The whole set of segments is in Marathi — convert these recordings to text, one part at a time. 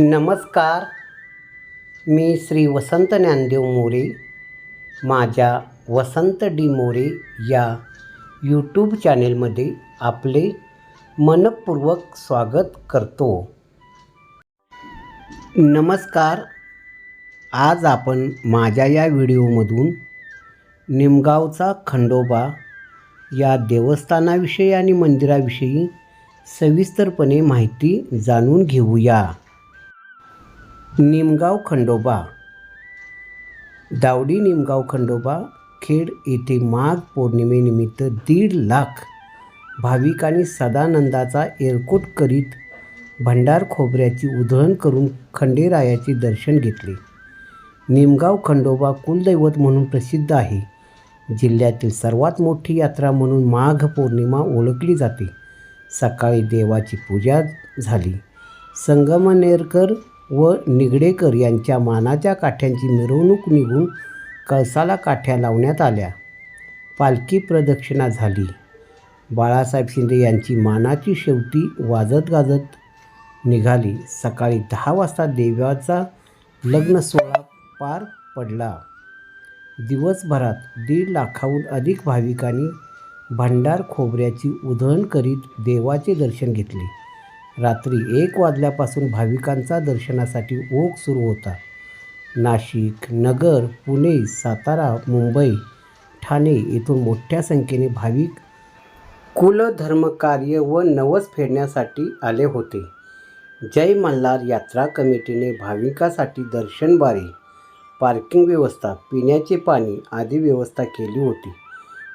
नमस्कार. मी श्री वसंत ज्ञानदेव मोरे माझ्या वसंत डी मोरे या यूट्यूब चॅनेलमध्ये आपले मनपूर्वक स्वागत करतो. नमस्कार. आज आपण माझ्या या व्हिडिओमधून निमगावचा खंडोबा या देवस्थानाविषयी आणि मंदिराविषयी सविस्तरपणे माहिती जाणून घेऊया. निमगाव खंडोबा. दावडी निमगाव खंडोबा खेड येथे माघ पौर्णिमेनिमित्त दीड लाख भाविकांनी सदानंदाचा एरकोट करीत भंडार खोबऱ्याची उधळण करून खंडेरायाचे दर्शन घेतले. निमगाव खंडोबा कुलदैवत म्हणून प्रसिद्ध आहे. जिल्ह्यातील सर्वात मोठी यात्रा म्हणून माघ पौर्णिमा ओळखली जाते. सकाळी देवाची पूजा झाली. संगमनेरकर व निगडेकर यांच्या मानाच्या काठ्यांची मिरवणूक निघून कळसाला काठ्या लावण्यात आल्या. पालखी प्रदक्षिणा झाली. बाळासाहेब शिंदे यांची मानाची शेवटी वाजत गाजत निघाली. सकाळी दहा वाजता देवाचा लग्न सोहळा पार पडला. दिवसभरात दीड लाखाहून अधिक भाविकांनी भंडार खोबऱ्याची उधळण करीत देवाचे दर्शन घेतले. रात्री एक वाजल्यापासून भाविकांचा दर्शनासाठी ओघ सुरू होता. नाशिक नगर पुणे सातारा मुंबई ठाणे येथून मोठ्या संख्येने भाविक कुलधर्मकार्य व नवस फेडण्यासाठी आले होते. जय मल्हार यात्रा कमिटीने भाविकासाठी दर्शनबारी पार्किंग व्यवस्था पिण्याचे पाणी आदी व्यवस्था केली होती.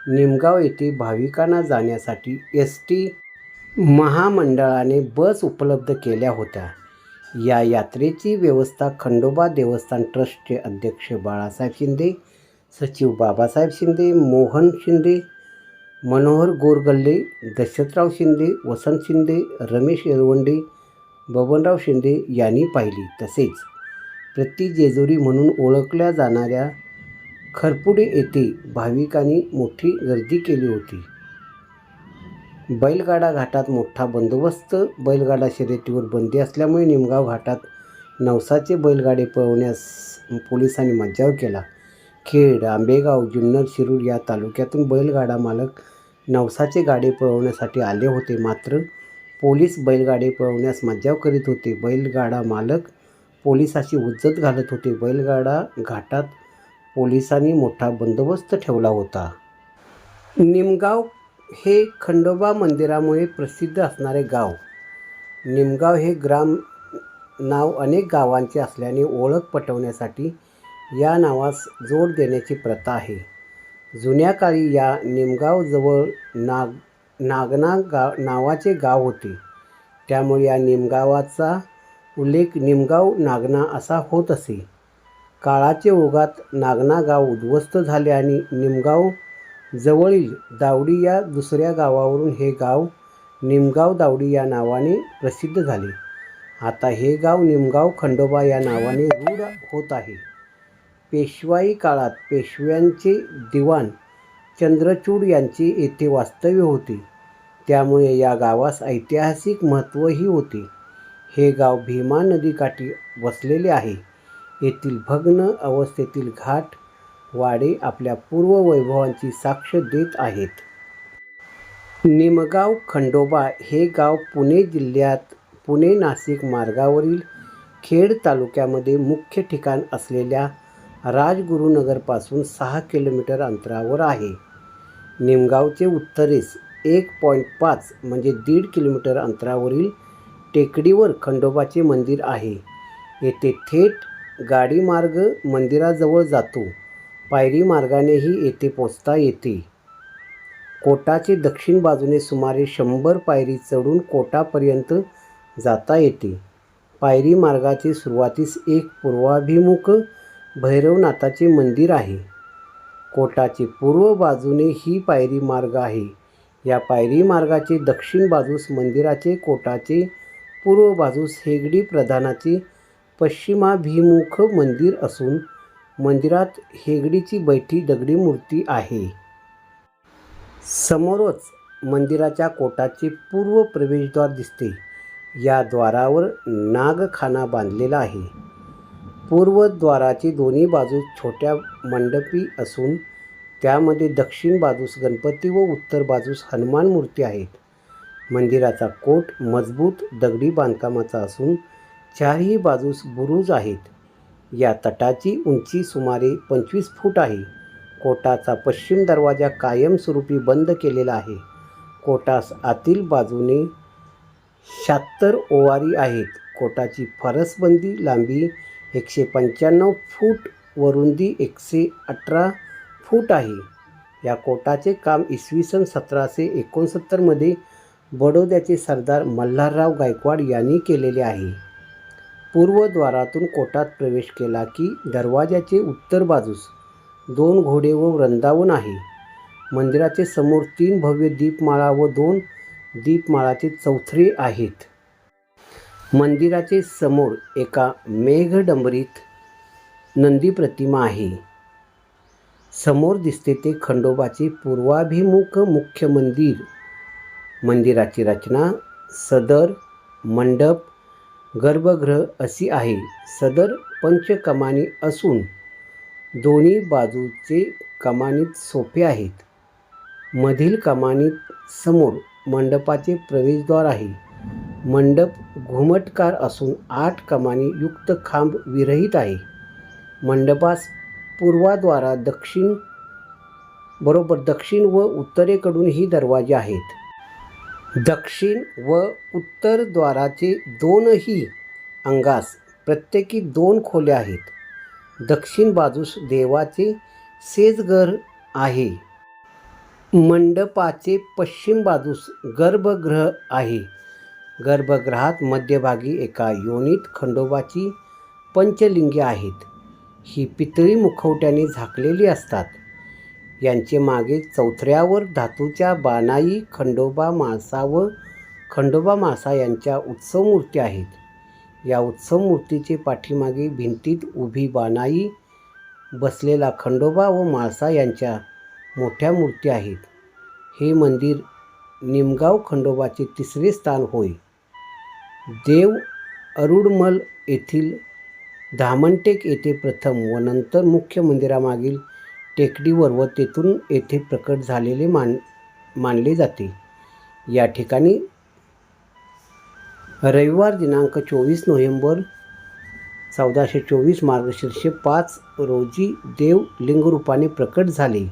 निमगाव येथे भाविकांना जाण्यासाठी एस टी महामंडळाने बस उपलब्ध केल्या होत्या. या यात्रेची व्यवस्था खंडोबा देवस्थान ट्रस्टचे अध्यक्ष बाळासाहेब शिंदे सचिव बाबासाहेब शिंदे मोहन शिंदे मनोहर गोरगल्ले दशरथराव शिंदे वसंत शिंदे रमेश येरवंडे बबनराव शिंदे यांनी पाहिली. तसेच प्रति जेजुरी म्हणून ओळखल्या जाणाऱ्या खरपुडे येथे भाविकांनी मोठी गर्दी केली होती. बैलगाडा घाटात मोठा बंदोबस्त बैलगाडा शर्यतीवर बंदी असल्यामुळे निमगाव घाटात नवसाचे बैलगाडे पळवण्यास पोलिसांनी मज्जाव केला. खेड आंबेगाव जुन्नर शिरूर या तालुक्यातून बैलगाडा मालक नवसाचे गाडे पळवण्यासाठी आले होते. मात्र पोलीस बैलगाडे पळवण्यास मज्जाव करीत होते. बैलगाडा मालक पोलिसाची उज्जत घालत होते. बैलगाडा घाटात पोलिसांनी मोठा बंदोबस्त ठेवला होता. निमगाव हे खंडोबा मंदिरामुळे प्रसिद्ध असणारे गाव. निमगाव हे ग्राम नाव अनेक गावांचे असल्याने ओळख पटवण्यासाठी या नावास जोड देण्याची प्रथा आहे. जुन्या काळी या निमगावजवळ नाग नागना गा नावाचे गाव होते. त्यामुळे या निमगावाचा उल्लेख निमगाव नागना असा होत असे. काळाचे ओघात नागना गाव उद्ध्वस्त झाले आणि निमगाव जवळील दावडी या दुसऱ्या गावावरून हे गाव निमगाव दावडी या नावाने प्रसिद्ध झाले. आता हे गाव निमगाव खंडोबा या नावाने रूढ होत आहे. पेशवाई काळात पेशव्यांचे दिवाण चंद्रचूड यांचे येथे वास्तव्य होते. त्यामुळे या गावास ऐतिहासिक महत्त्वही होते. हे गाव भीमा नदीकाठी वसलेले आहे. येथील भग्न अवस्थेतील घाट वाडे आपल्या पूर्व वैभवांची साक्ष देत आहेत. निमगाव खंडोबा हे गाव पुणे जिल्ह्यात पुणे नाशिक मार्गावरील खेड तालुक्यामध्ये मुख्य ठिकाण असलेल्या राजगुरुनगरपासून सहा किलोमीटर अंतरावर आहे. निमगावचे उत्तरेस एक पॉईंट पाच म्हणजे दीड किलोमीटर अंतरावरील टेकडीवर खंडोबाचे मंदिर आहे. येथे थेट गाडीमार्ग मंदिराजवळ जातो. पायरी मार्गानेही येथे पोचता येते. कोटाचे दक्षिण बाजूने सुमारे शंभर पायरी चढून कोटापर्यंत जाता येते. पायरी मार्गाचे सुरुवातीस एक पूर्वाभिमुख भैरवनाथाचे मंदिर आहे. कोटाची पूर्व बाजूने ही पायरी मार्ग आहे. या पायरी मार्गाचे दक्षिण बाजूस मंदिराचे कोटाचे पूर्व बाजूस हेगडी प्रधानाचे पश्चिमाभिमुख मंदिर असून मंदिरात हेगडीची बैठी दगडी मूर्ती आहे. समोरच मंदिराच्या कोटाचे पूर्व प्रवेशद्वार दिसते. या द्वारावर नागखाना बांधलेला आहे. पूर्वद्वाराची दोन्ही बाजूस छोट्या मंडपी असून त्यामध्ये दक्षिण बाजूस गणपती व उत्तर बाजूस हनुमान मूर्ती आहेत. मंदिराचा कोट मजबूत दगडी बांधकामाचा असून चारही बाजूस बुरुज आहेत. या तटाची उंची सुमारे पंचवीस फूट आहे. कोटाचा पश्चिम दरवाजा कायमस्वरूपी बंद केलेला आहे. कोटास आतील बाजूने शहात्तर ओवारी आहेत. कोटाची फरसबंदी लांबी एकशे पंच्याण्णव फूट व रुंदी एकशे अठरा फूट आहे. या कोटाचे काम इसवी सन सतराशे एकोणसत्तरमध्ये बडोद्याचे सरदार मल्हारराव गायकवाड यांनी केलेले आहे. पूर्वद्वारातून कोटात प्रवेश केला की दरवाजाचे उत्तर बाजूस दोन घोडे व वृंदावन आहे. मंदिराचे समोर तीन भव्य दीपमाळा व दोन दीपमाळाचे चौथरे आहेत. मंदिराचे समोर एका मेघडंबरीत नंदी प्रतिमा आहे. समोर दिसते ते खंडोबाचे पूर्वाभिमुख मुख्य मंदिर. मंदिराची रचना सदर मंडप गर्भगृह अशी आहे. सदर पंचकमानी असून दोन्ही बाजूचे कमानीत सोपे आहेत. मधील कमानीत समोर मंडपाचे प्रवेशद्वार आहे. मंडप घुमटकार असून आठ कमानी युक्त खांब विरहित आहे. मंडपास पूर्वाद्वारा दक्षिण बरोबर दक्षिण व उत्तरेकडूनही दरवाजे आहेत. दक्षिण व उत्तर द्वाराचे दोनही अंगास प्रत्येकी दोन खोल्या आहेत. दक्षिण बाजूस देवाचे सेजघर आहे. मंडपाचे पश्चिम बाजूस गर्भगृह आहे. गर्भगृहात मध्यभागी एका योनीत खंडोबाची पंचलिंगे आहेत. ही पितळी मुखवट्याने झाकलेली असतात. यांचे मागे चौथऱ्यावर धातूच्या बानाई खंडोबा मासा व खंडोबा मासा यांच्या उत्सव मूर्ती आहेत. या उत्सव मूर्तीचे पाठीमागे भिंतीत उभी बानाई बसलेला खंडोबा व मासा यांच्या मोठ्या मूर्ती आहेत. हे मंदिर निमगाव खंडोबाचे तिसरे स्थान होय. देव अरुडमल येथील धामणटेक येथे प्रथम व नंतर मुख्य मंदिरामागील टेकडीवर व तेथून येथे प्रकट झालेले मान मानले जाते. या ठिकाणी रविवार दिनांक चोवीस नोव्हेंबर चौदाशे चोवीस मार्गशीर्ष पाच रोजी देव लिंगरूपाने प्रकट झाले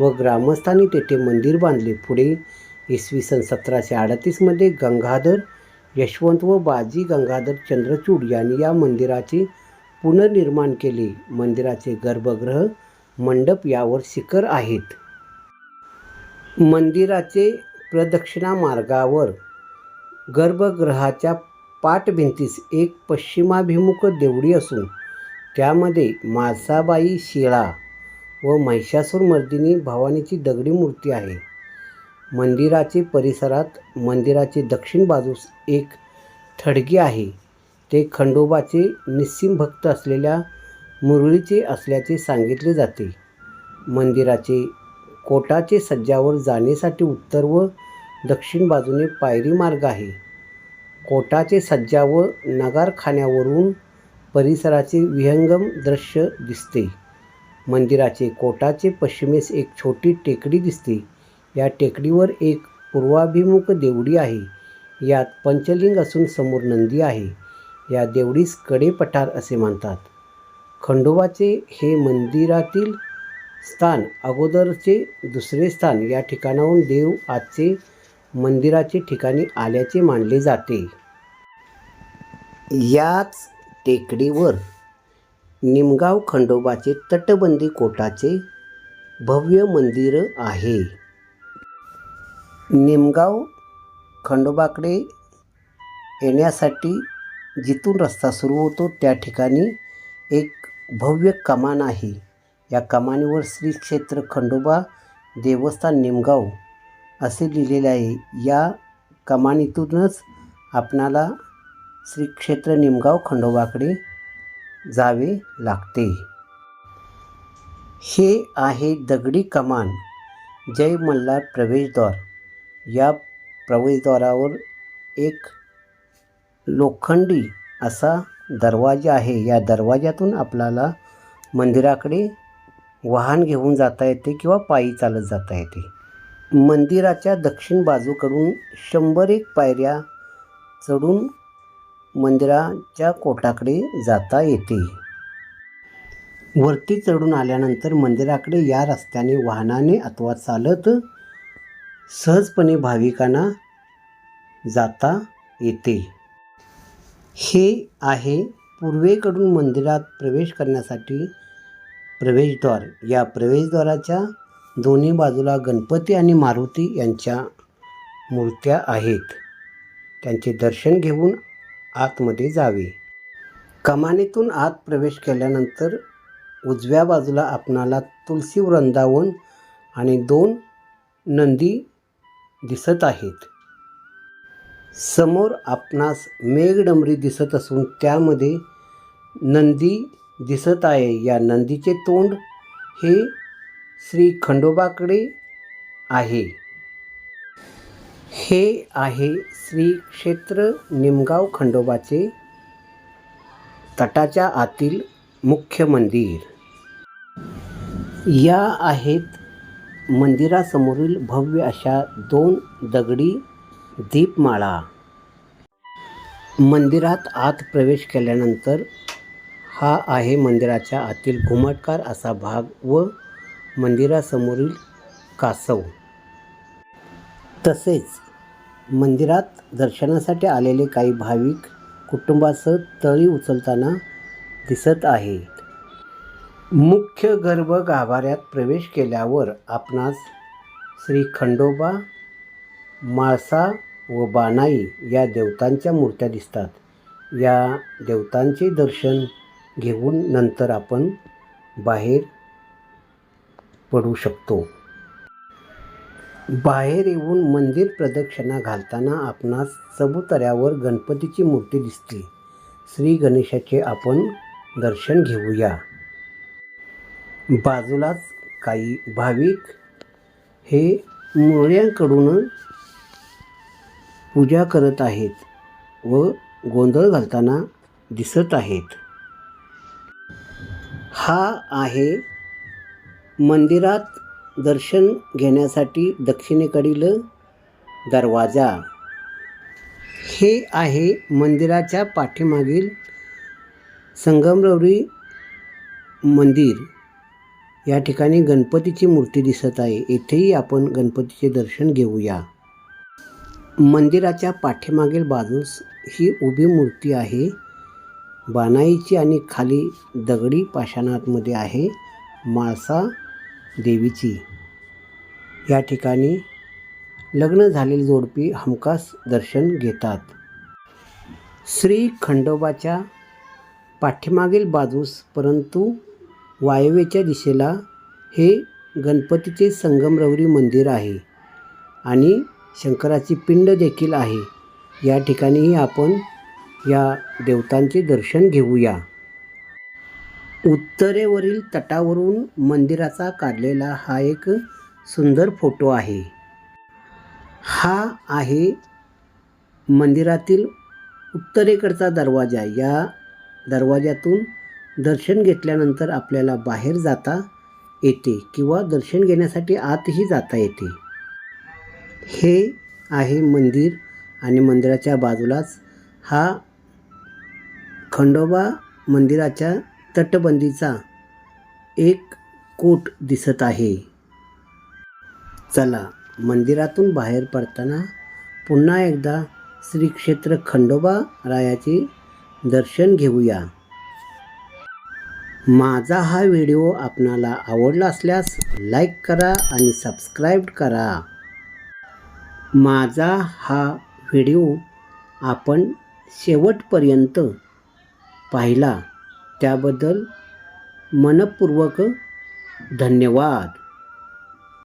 व ग्रामस्थांनी तेथे मंदिर बांधले. पुढे इसवी सन सतराशे अडतीसमध्ये गंगाधर यशवंत व बाजी गंगाधर चंद्रचूड यांनी या मंदिराचे पुनर्निर्माण केले. मंदिराचे गर्भगृह मंडप यावर शिखर आहेत. मंदिराचे प्रदक्षिणा मार्गावर गर्भगृहाच्या पाटभिंतीस एक पश्चिमाभिमुख देवडी असून त्यामध्ये माळसाबाई शिळा व महिषासूरमर्दिनी भवानीची दगडी मूर्ती आहे. मंदिराचे परिसरात मंदिराचे दक्षिण बाजूस एक थडगी आहे. ते खंडोबाचे निस्सिम भक्त असलेल्या मुरळीचे असल्याचे सांगितले जाते. मंदिराचे कोटाचे सज्जावर जाण्यासाठी उत्तर व दक्षिण बाजूने पायरी मार्ग आहे. कोटाचे सज्जा व नगारखान्यावरून परिसराचे विहंगम दृश्य दिसते. मंदिराचे कोटाचे पश्चिमेस एक छोटी टेकडी दिसते. या टेकडीवर एक पूर्वाभिमुख देवडी आहे. यात पंचलिंग असून समोर नंदी आहे. या देवडीसकडे पठार असे म्हणतात. खंडोबाचे हे मंदिरातील स्थान अगोदरचे दुसरे स्थान या ठिकाणाहून देव आजचे मंदिराचे ठिकाणी आल्याचे मानले जाते. याच टेकडीवर निमगाव खंडोबाचे तटबंदी कोटाचे भव्य मंदिर आहे. निमगाव खंडोबाकडे येण्यासाठी जिथून रस्ता सुरू होतो त्या ठिकाणी एक भव्य कमान आहे या कमानीवर श्री क्षेत्र खंडोबा देवस्थान निमगाव असे लिहिलेले आहे. या कमानीतूनच आपणाला श्री क्षेत्र निमगाव खंडोबाकडे जावे लागते. हे आहे दगडी कमान. जय मल्हार प्रवेशद्वार. या प्रवेशद्वारावर एक लोखंडी असा दरवाजा आहे. या दरवाज्यातून आपल्याला मंदिराकडे वाहन घेऊन जाता येते किंवा पायी चालत जाता येते. मंदिराच्या दक्षिण बाजूकडून शंभर एक पायऱ्या चढून मंदिराच्या कोटाकडे जाता येते. वरती चढून आल्यानंतर मंदिराकडे या रस्त्याने वाहनाने अथवा चालत सहजपणे भाविकांना जाता येते. हे आहे पूर्वेकडून मंदिरात प्रवेश करण्यासाठी प्रवेशद्वार. या प्रवेशद्वाराच्या दोन्ही बाजूला गणपती आणि मारुती यांच्या मूर्त्या आहेत. त्यांचे दर्शन घेऊन आतमध्ये जावे. कमानीतून आत प्रवेश केल्यानंतर उजव्या बाजूला आपणाला तुलसी वृंदावन आणि दोन नंदी दिसत आहेत. समोर आपणास मेघडंबरी दिसत असून त्यामध्ये नंदी दिसत आहे. या नंदीचे तोंड हे श्री खंडोबाकडे आहे. हे आहे श्री क्षेत्र निमगाव खंडोबाचे तटाच्या आतील मुख्य मंदिर. या आहेत मंदिरासमोरील भव्य अशा दोन दगडी दीपमाळा. मंदिरात आत प्रवेश केल्यानंतर हा आहे मंदिराच्या आतील घुमटकार असा भाग व मंदिरासमोरील कासव. तसेच मंदिरात दर्शनासाठी आलेले काही भाविक कुटुंबासह तळी उचलताना दिसत आहेत. मुख्य गर्भ गाभाऱ्यात प्रवेश केल्यावर आपणास श्री खंडोबा माळसा व बानाई या देवतांच्या मूर्त्या दिसतात. या देवतांचे दर्शन घेऊन नंतर आपण बाहेर पडू शकतो. बाहेर येऊन मंदिर प्रदक्षिणा घालताना आपणास चबुतऱ्यावर गणपतीची मूर्ती दिसते. श्री गणेशाचे आपण दर्शन घेऊया. बाजूलाच काही भाविक हे मुळ्यांकडून पूजा करत आहेत व गोंधळ घालताना दिसत आहेत. हा आहे मंदिरात दर्शन घेण्यासाठी दक्षिणेकडील दरवाजा. हे आहे मंदिराच्या पाठीमागील संगमरवरी मंदिर. या ठिकाणी गणपतीची मूर्ती दिसत आहे. येथेही आपण गणपतीचे दर्शन घेऊया. मंदिराच्या पाठीमागील बाजूस ही उभी मूर्ती आहे. बानाईची आणि खाली दगडी पाषाणातमध्ये आहे माळसा देवीची. या ठिकाणी लग्न झालेली जोडपी हमखास दर्शन घेतात. श्री खंडोबाच्या पाठीमागील बाजूस परंतु वायव्येच्या दिशेला हे गणपतीचे संगमरवरी मंदिर आहे आणि शंकराची पिंड देखील आहे. या ठिकाणीही आपण या देवतांचे दर्शन घेऊया. उत्तरेवरील तटावरून मंदिराचा काढलेला हा एक सुंदर फोटो आहे. हा आहे मंदिरातील उत्तरेकडचा दरवाजा. या दरवाज्यातून दर्शन घेतल्यानंतर आपल्याला बाहेर जाता येते किंवा दर्शन घेण्यासाठी आतही जाता येते. हे आहे मंदिर आणि मंदिराच्या बाजूलाच हा खंडोबा मंदिराच्या तटबंदीचा एक कोट दिसत आहे. चला मंदिरातून बाहेर पडताना पुन्हा एकदा श्री क्षेत्र खंडोबा रायाचे दर्शन घेऊया. माझा हा व्हिडिओ आपणाला आवडला असल्यास लाईक करा आणि सबस्क्राईब करा. माझा हा व्हिडिओ आपण शेवटपर्यंत पाहिला. त्याबद्दल मनपूर्वक धन्यवाद.